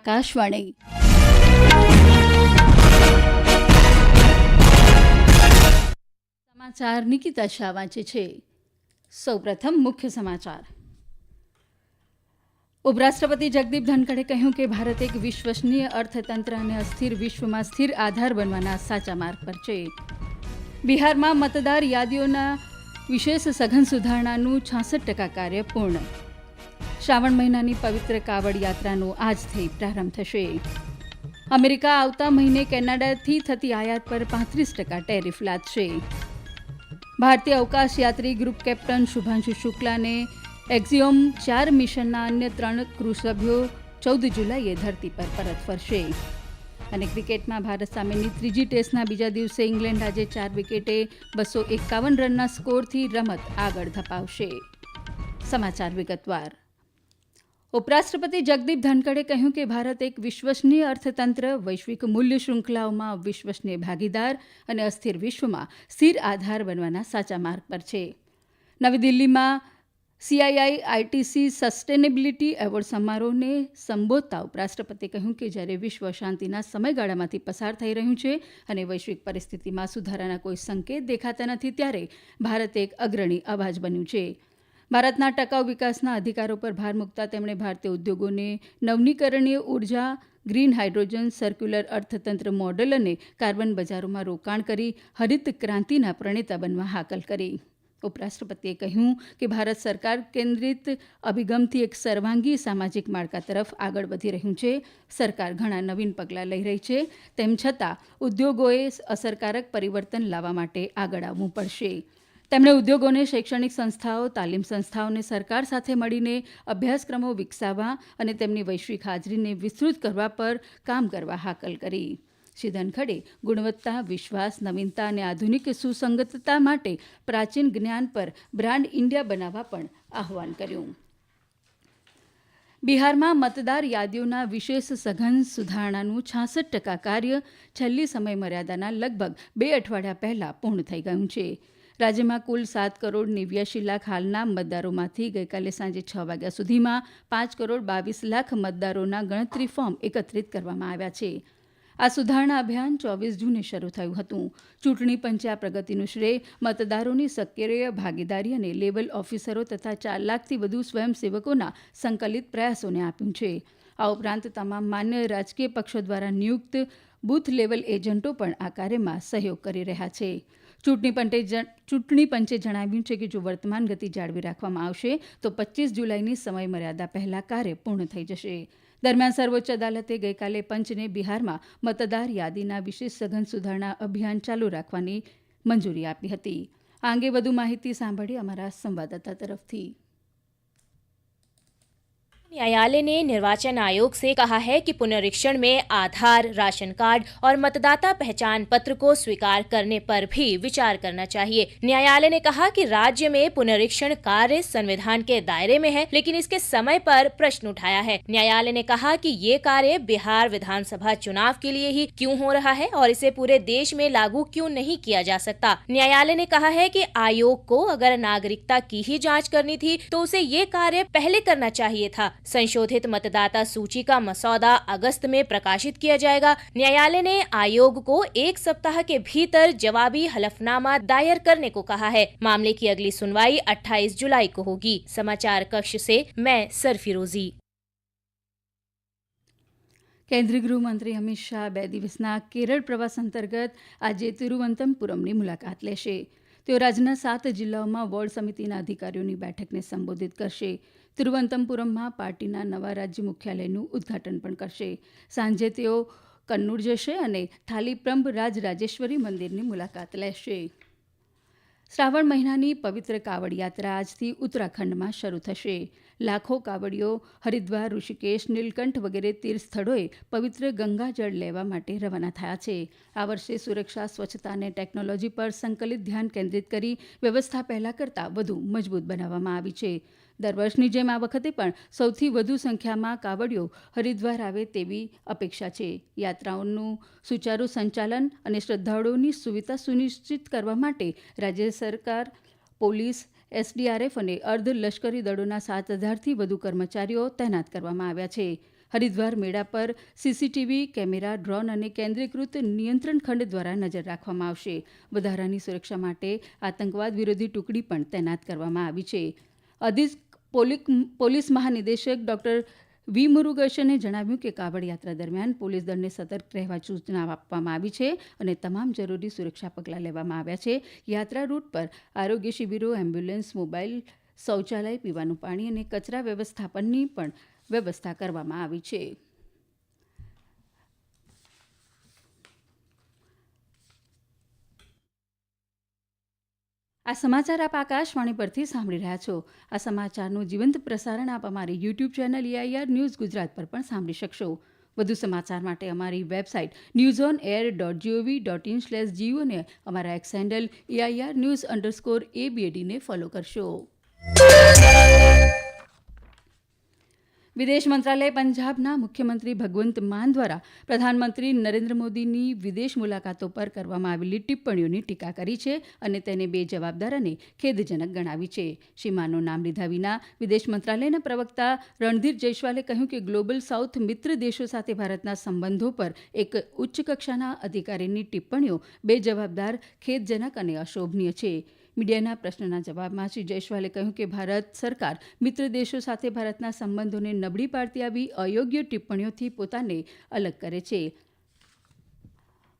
આકાશવાણી. સમાચાર નિકિતા શાહ વાંચે છે. સૌપ્રથમ મુખ્ય સમાચાર. ઉપરાષ્ટ્રપતિ જગદીપ ધનખડે કહ્યું કે ભારત એક વિશ્વસનીય અર્થતંત્ર અને અસ્થિર વિશ્વમાં સ્થિર આધાર બનવાના સાચા માર્ગ પર છે. બિહારમાં મતદાર યાદીઓના વિશેષ સઘન સુધારણાનું છાસઠ ટકા કાર્ય પૂર્ણ શ્રાવણ મહિનાની પવિત્ર કાવડ યાત્રાનો આજથી પ્રારંભ થશે. અમેરિકા આવતા મહિને કેનેડાથી થતી આયાત પર પાંત્રીસ ટકા ટેરિફ લાદશે. ભારતીય અવકાશ યાત્રી ગ્રુપ કેપ્ટન શુભાંશુ શુક્લાને એક્ઝિયોમ ચાર મિશનના અન્ય ત્રણ ક્રૂ સભ્યો ચૌદ જુલાઈએ ધરતી પર પરત ફરશે. અને ક્રિકેટમાં ભારત સામેની ત્રીજી ટેસ્ટના બીજા દિવસે ઇંગ્લેન્ડ આજે ચાર વિકેટે બસો એકાવન રનના સ્કોરથી રમત આગળ ધપાવશે. સમાચાર વિગતવાર. ઉપરાષ્ટ્રપતિ જગદીપ ધનકડે કહ્યું કે ભારત એક વિશ્વસનીય અર્થતંત્ર, વૈશ્વિક મૂલ્ય શૃંખલાઓમાં વિશ્વસનીય ભાગીદાર અને અસ્થિર વિશ્વમાં સ્થિર આધાર બનવાના સાચા માર્ગ પર છે. નવી દિલ્હીમાં સીઆઈઆઈ આઈટીસી સસ્ટેનેબિલિટી એવોર્ડ સમારોહને સંબોધતા ઉપરાષ્ટ્રપતિએ કહ્યું કે જ્યારે વિશ્વ શાંતિના સમયગાળામાંથી પસાર થઈ રહ્યું છે અને વૈશ્વિક પરિસ્થિતિમાં સુધારાના કોઈ સંકેત દેખાતા નથી, ત્યારે ભારત એક અગ્રણી અવાજ બન્યું છે. ભારતના ટકાઉ વિકાસના અધિકારો પર ભાર મૂકતા તેમણે ભારતીય ઉદ્યોગોને નવનીકરણીય ઊર્જા, ગ્રીન હાઇડ્રોજન, સર્ક્યુલર અર્થતંત્ર મોડલ અને કાર્બન બજારોમાં રોકાણ કરી હરિત ક્રાંતિના પ્રણેતા બનવા હાકલ કરી. ઉપરાષ્ટ્રપતિએ કહ્યું કે ભારત સરકાર કેન્દ્રિત અભિગમથી એક સર્વાંગી સામાજિક માળખા તરફ આગળ વધી રહ્યું છે. સરકાર ઘણા નવીન પગલાં લઈ રહી છે. તેમ છતાં ઉદ્યોગોએ અસરકારક પરિવર્તન લાવવા માટે આગળ આવવું પડશે. તેમણે ઉદ્યોગોને શૈક્ષણિક સંસ્થાઓ, તાલીમ સંસ્થાઓને સરકાર સાથે મળીને અભ્યાસક્રમો વિકસાવવા અને તેમની વૈશ્વિક હાજરીને વિસ્તૃત કરવા પર કામ કરવા હાકલ કરી. શ્રી ધનખડે ગુણવત્તા, વિશ્વાસ, નવીનતા અને આધુનિક સુસંગતતા માટે પ્રાચીન જ્ઞાન પર બ્રાન્ડ ઇન્ડિયા બનાવવા પણ આહવાન કર્યું. બિહારમાં મતદાર યાદીઓના વિશેષ સઘન સુધારણાનું છાસઠ ટકા કાર્ય છેલ્લી સમયમર્યાદાના લગભગ બે અઠવાડિયા પહેલા પૂર્ણ થઈ ગયું છે. રાજ્યમાં કુલ સાત કરોડ નેવ્યાશી લાખ હાલના મતદારોમાંથી ગઈકાલે સાંજે છ વાગ્યા સુધીમાં પાંચ કરોડ બાવીસ લાખ મતદારોના ગણતરી ફોર્મ એકત્રિત કરવામાં આવ્યા છે. આ સુધારણા અભિયાન ચોવીસ જૂને શરૂ થયું હતું. ચૂંટણી પંચે આ પ્રગતિનું શ્રેય મતદારોની સક્રિય ભાગીદારી અને લેવલ ઓફિસરો તથા ચાર લાખથી વધુ સ્વયંસેવકોના સંકલિત પ્રયાસોને આપ્યું છે. આ ઉપરાંત તમામ માન્ય રાજકીય પક્ષો દ્વારા નિયુક્ત બૂથ લેવલ એજન્ટો પણ આ કાર્યમાં સહયોગ કરી રહ્યા છે. ચૂંટણી પંચે જણાવ્યું છે કે જો વર્તમાન ગતિ જાળવી રાખવામાં આવશે, તો પચીસ જુલાઈની સમયમર્યાદા પહેલા કાર્ય પૂર્ણ થઈ જશે. દરમિયાન સર્વોચ્ચ અદાલતે ગઈકાલે પંચને બિહારમાં મતદાર યાદીના વિશેષ સઘન સુધારણા અભિયાન ચાલુ રાખવાની મંજૂરી આપી હતી. આ અંગે વધુ માહિતી સાંભળી અમારા સંવાદદાતા તરફથી. न्यायालय ने निर्वाचन आयोग से कहा है कि पुनरीक्षण में आधार, राशन कार्ड और मतदाता पहचान पत्र को स्वीकार करने पर भी विचार करना चाहिए। न्यायालय ने कहा कि राज्य में पुनरीक्षण कार्य संविधान के दायरे में है, लेकिन इसके समय पर प्रश्न उठाया है। न्यायालय ने कहा कि ये कार्य बिहार विधानसभा चुनाव के लिए ही क्यों हो रहा है और इसे पूरे देश में लागू क्यों नहीं किया जा सकता? न्यायालय ने कहा है कि आयोग को अगर नागरिकता की ही जाँच करनी थी तो उसे ये कार्य पहले करना चाहिए था। संशोधित मतदाता सूची का मसौदा अगस्त में प्रकाशित किया जाएगा न्यायालय ने आयोग को एक सप्ताह के भीतर जवाबी हलफनामा दायर करने को कहा है मामले की अगली सुनवाई 28 जुलाई को होगी समाचार कक्ष से मैं सरफिरोजी કેન્દ્રીય ગૃહમંત્રી અમિત શાહ બે દિવસના કેરળ પ્રવાસ અંતર્ગત આજે તિરુવનંતપુરમની મુલાકાત લેશે તેઓ રાજ્યના સાત જિલ્લાઓમાં વોર્ડ સમિતિના અધિકારીઓની બેઠકને સંબોધિત કરશે તિરુવનંતપુરમમાં પાર્ટીના નવા રાજ્ય મુખ્યાલયનું ઉદ્ઘાટન પણ કરશે. સાંજે તેઓ કન્નૂર જશે અને થાલીપ્રંભ રાજરાજેશ્વરી મંદિરની મુલાકાત લેશે. શ્રાવણ મહિનાની પવિત્ર કાવડ યાત્રા આજથી ઉત્તરાખંડમાં શરૂ થશે. લાખો કાવડીઓ, હરિદ્વાર, ઋષિકેશ, નીલકંઠ વગેરે તીર્થ સ્થળોએ પવિત્ર ગંગાજળ લેવા માટે રવાના થયા છે. આ વર્ષે સુરક્ષા, સ્વચ્છતા અને ટેકનોલોજી પર સંકલિત ધ્યાન કેન્દ્રિત કરી વ્યવસ્થા પહેલા કરતાં વધુ મજબૂત બનાવવામાં આવી છે. દર વર્ષની જેમ આ વખતે પણ સૌથી વધુ સંખ્યામાં કાવડીઓ હરિદ્વાર આવે તેવી અપેક્ષા છે. યાત્રાઓનું સુચારુ સંચાલન અને શ્રદ્ધાળુઓની સુવિધા સુનિશ્ચિત કરવા માટે રાજ્ય સરકાર, પોલીસ, એસડીઆરએફ અને અર્ધ દળોના સાત હજારથી વધુ કર્મચારીઓ તૈનાત કરવામાં આવ્યા છે. હરિદ્વાર મેળા પર સીસીટીવી કેમેરા, ડ્રોન અને કેન્દ્રીકૃત નિયંત્રણ ખંડ દ્વારા નજર રાખવામાં આવશે. વધારાની સુરક્ષા માટે આતંકવાદ વિરોધી ટુકડી પણ તૈનાત કરવામાં આવી છે. અધિક પોલીસ મહાનિદેશક ડોક્ટર વી. મુરુગેશને જણાવ્યું કે કાવડ યાત્રા દરમિયાન પોલીસ દળને સતર્ક રહેવા સૂચના આપવામાં આવી છે અને તમામ જરૂરી સુરક્ષા પગલાં લેવામાં આવ્યા છે. યાત્રા રૂટ પર આરોગ્ય શિબિરો, એમ્બ્યુલન્સ મોબાઈલ શૌચાલય, પીવાનું પાણી અને કચરા વ્યવસ્થાપનની પણ વ્યવસ્થા કરવામાં આવી છે. આ સમાચાર આપ આકાશવાણી પરથી સાંભળી રહ્યા છો. આ સમાચારનું જીવંત પ્રસારણ આપ અમારી YouTube channel AIR news Gujarat પર પણ સાંભળી શકશો. વધુ સમાચાર માટે અમારી website news on air dot gov dot in slash Jio અને અમારા X handle AIR news underscore એબીએડીને follow કરશો. વિદેશ મંત્રાલય પંજાબના મુખ્યમંત્રી ભગવંત માન દ્વારા પ્રધાનમંત્રી નરેન્દ્ર મોદીની વિદેશ મુલાકાતો પર કરવામાં આવેલી ટિપ્પણીઓની ટીકા કરી છે અને તેને બેજવાબદાર અને ખેદજનક ગણાવી છે. શ્રી માનનું નામ લીધા વિના વિદેશ મંત્રાલયના પ્રવક્તા રણધીર જયસ્વાલે કહ્યું કે ગ્લોબલ સાઉથ મિત્ર દેશો સાથે ભારતના સંબંધો પર એક ઉચ્ચ કક્ષાના અધિકારીની ટિપ્પણીઓ બેજવાબદાર ખેદજનક અને અશોભનીય છે. મીડિયાના પ્રશ્નના જવાબમાં શ્રી જયસ્વાલે કહ્યું કે ભારત સરકાર મિત્ર દેશો સાથે ભારતના સંબંધોને નબળી પાડતી આવી અયોગ્ય ટિપ્પણીઓથી પોતાને અલગ કરે છે.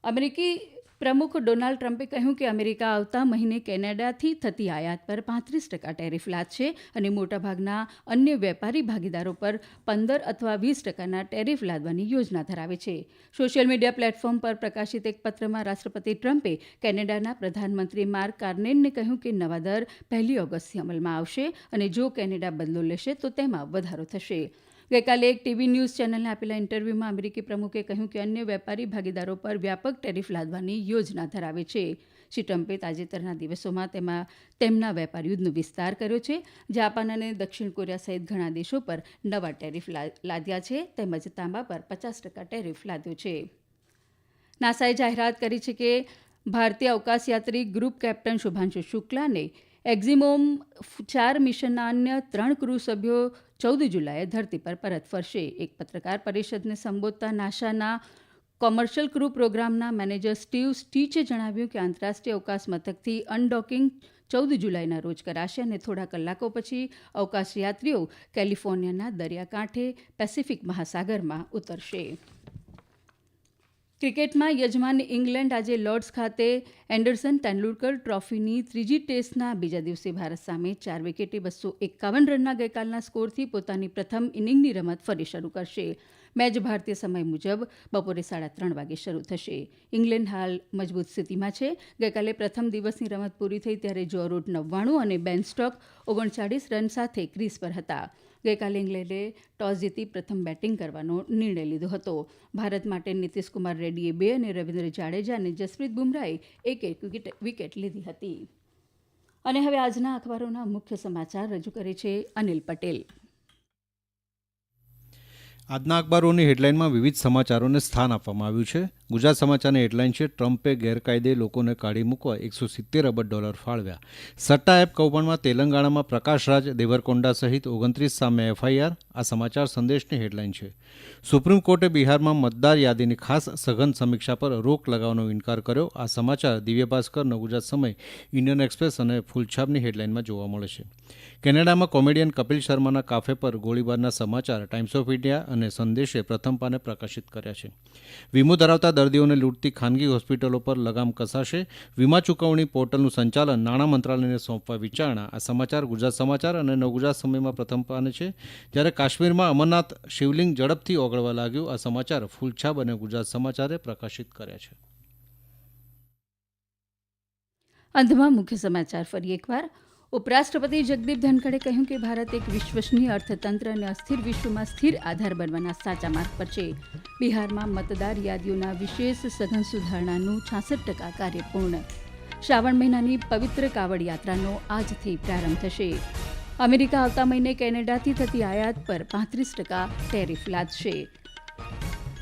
અમેરિકી પ્રમુખ ડોનાલ્ડ ટ્રમ્પે કહ્યું કે અમેરિકા આવતા મહિને કેનેડાથી થતી આયાત પર પાંત્રીસ ટકા ટેરિફ લાદશે અને મોટાભાગના અન્ય વેપારી ભાગીદારો પર પંદર અથવા વીસ ટકાના ટેરિફ લાદવાની યોજના ધરાવે છે. સોશિયલ મીડિયા પ્લેટફોર્મ પર પ્રકાશિત એક પત્રમાં રાષ્ટ્રપતિ ટ્રમ્પે કેનેડાના પ્રધાનમંત્રી માર્ક કાર્નેનને કહ્યું કે નવા દર પહેલી ઓગસ્ટથી અમલમાં આવશે અને જો કેનેડા બદલો લેશે તો તેમાં વધારો થશે. ગઈકાલે એક ટીવી ન્યૂઝ ચેનલને આપેલા ઇન્ટરવ્યુમાં અમેરિકી પ્રમુખે કહ્યું કે અન્ય વેપારી ભાગીદારો પર વ્યાપક ટેરિફ લાદવાની યોજના ધરાવે છે. શ્રી ટ્રમ્પે તાજેતરના દિવસોમાં તેમાં તેમના વેપાર યુદ્ધનો વિસ્તાર કર્યો છે. જાપાન અને દક્ષિણ કોરિયા સહિત ઘણા દેશો પર નવા ટેરિફ લાદ્યા છે. તેમજ તાંબા પર પચાસ ટકા ટેરિફ લાદ્યો છે. નાસાએ જાહેરાત કરી છે કે ભારતીય અવકાશયાત્રી ગ્રુપ કેપ્ટન શુભાંશુ શુક્લાને એક્ઝિમોમ ચાર મિશનના અન્ય ત્રણ ક્રૂ સભ્યો ચૌદ જુલાઈએ ધરતી પર પરત ફરશે. એક પત્રકાર પરિષદને સંબોધતા નાસાના કોમર્શિયલ ક્રૂ પ્રોગ્રામના મેનેજર સ્ટીવ સ્ટીચે જણાવ્યું કે આંતરરાષ્ટ્રીય અવકાશ મથકથી અનડોકિંગ ચૌદ જુલાઈના રોજ કરાશે અને થોડા કલાકો પછી અવકાશયાત્રીઓ કેલિફોર્નિયાના દરિયાકાંઠે પેસિફિક મહાસાગરમાં ઉતરશે. ક્રિકેટમાં યજમાન ઇંગ્લેન્ડ આજે લોર્ડ્સ ખાતે એન્ડરસન તેંડુલકર ટ્રોફીની ત્રીજી ટેસ્ટના બીજા દિવસે ભારત સામે ચાર વિકેટે બસો એકાવન રનના ગઈકાલના સ્કોરથી પોતાની પ્રથમ ઇનિંગની રમત ફરી શરૂ કરશે. મેચ ભારતીય સમય મુજબ બપોરે સાડા ત્રણ વાગે શરૂ થશે. ઇંગ્લેન્ડ હાલ મજબૂત સ્થિતિમાં છે. ગઈકાલે પ્રથમ દિવસની રમત પૂરી થઈ ત્યારે જો રૂટ નવ્વાણું અને બેન સ્ટોક ઓગણચાળીસ રન સાથે ક્રીઝ પર હતા. ગઈકાલે ઇંગ્લેન્ડે ટોસ જીતી પ્રથમ બેટિંગ કરવાનો નિર્ણય લીધો હતો. ભારત માટે નીતિશકુમાર રેડ્ડીએ બે અને રવિન્દ્ર જાડેજા અને જસપ્રીત બુમરાએ એક એક વિકેટ લીધી હતી. અને હવે આજના અખબારોના મુખ્ય સમાચાર રજૂ કરે છે અનિલ પટેલ. આજના અખબારોની હેડલાઇનમાં વિવિધ સમાચારોને સ્થાન આપવામાં આવ્યું છે. ગુજરાત સમાચારની હેડલાઇન છે, ટ્રમ્પે ગેરકાયદે લોકોને કાઢી મૂકવા એકસો સિત્તેર અબજ ડોલર ફાળવ્યા. સટ્ટા એપ કૌભાંડમાં તેલંગાણામાં પ્રકાશરાજ દેવરકોંડા સહિત ઓગણત્રીસ સામે એફઆઈઆર. આ સમાચાર સંદેશની હેડલાઇન છે. સુપ્રીમ કોર્ટે બિહારમાં મતદાર યાદીની ખાસ સઘન સમીક્ષા પર રોક લગાવવાનો ઇનકાર કર્યો. આ સમાચાર દિવ્ય ભાસ્કરનો ગુજરાત સમય, ઇન્ડિયન એક્સપ્રેસ અને ફૂલછાપની હેડલાઇનમાં જોવા મળે છે. કેનેડામાં કોમેડિયન કપિલ શર્માના કાફે પર ગોળીબારના સમાચાર ટાઈમ્સ ઓફ ઇન્ડિયા અને સંદેશે પ્રથમ પાને પ્રકાશિત કર્યા છે. વીમો ધરાવતા દર્દીઓને લૂંટતી ખાનગી હોસ્પિટલો પર લગામ કસાશે. વીમા ચૂકવણી પોર્ટલનું સંચાલન નાણાં મંત્રાલયને સોંપવા વિચારણા. આ સમાચાર ગુજરાત સમાચાર અને નવગુજરાત સમયમાં પ્રથમ પાને છે. જ્યારે કાશ્મીરમાં અમરનાથ શિવલિંગ ઝડપથી ઓગળવા લાગ્યું, આ સમાચાર ફૂલછાબ અને ગુજરાત સમાચારે પ્રકાશિત કર્યા છે. અંતમાં મુખ્ય સમાચાર ફરી એકવાર. ઉપરાષ્ટ્રપતિ જગદીપ ધનખડે કહ્યું કે ભારત એક વિશ્વસનીય અર્થતંત્ર અને અસ્થિર વિશ્વમાં સ્થિર આધાર બનવાના સાચા માર્ગ પર છે. બિહારમાં મતદાર યાદીઓના વિશેષ સઘન સુધારણાનું છાસઠ ટકા કાર્ય પૂર્ણ. શ્રાવણ મહિનાની પવિત્ર કાવડ યાત્રાનો આજથી પ્રારંભ થશે. અમેરિકા આવતા મહિને કેનેડાથી થતી આયાત પર પાંત્રીસ ટકા ટેરિફ લાદશે.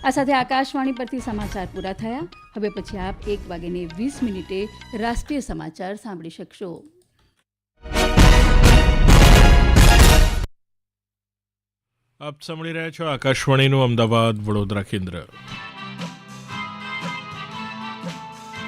આ સાથે આકાશવાણી પરથી સમાચાર પૂરા થયા. હવે પછી આપ એક વાગ્યે વીસ મિનિટે રાષ્ટ્રીય સમાચાર સાંભળી શકશો. આપ સાંભળી રહ્યા છો આકાશવાણીનું અમદાવાદ વડોદરા કેન્દ્ર.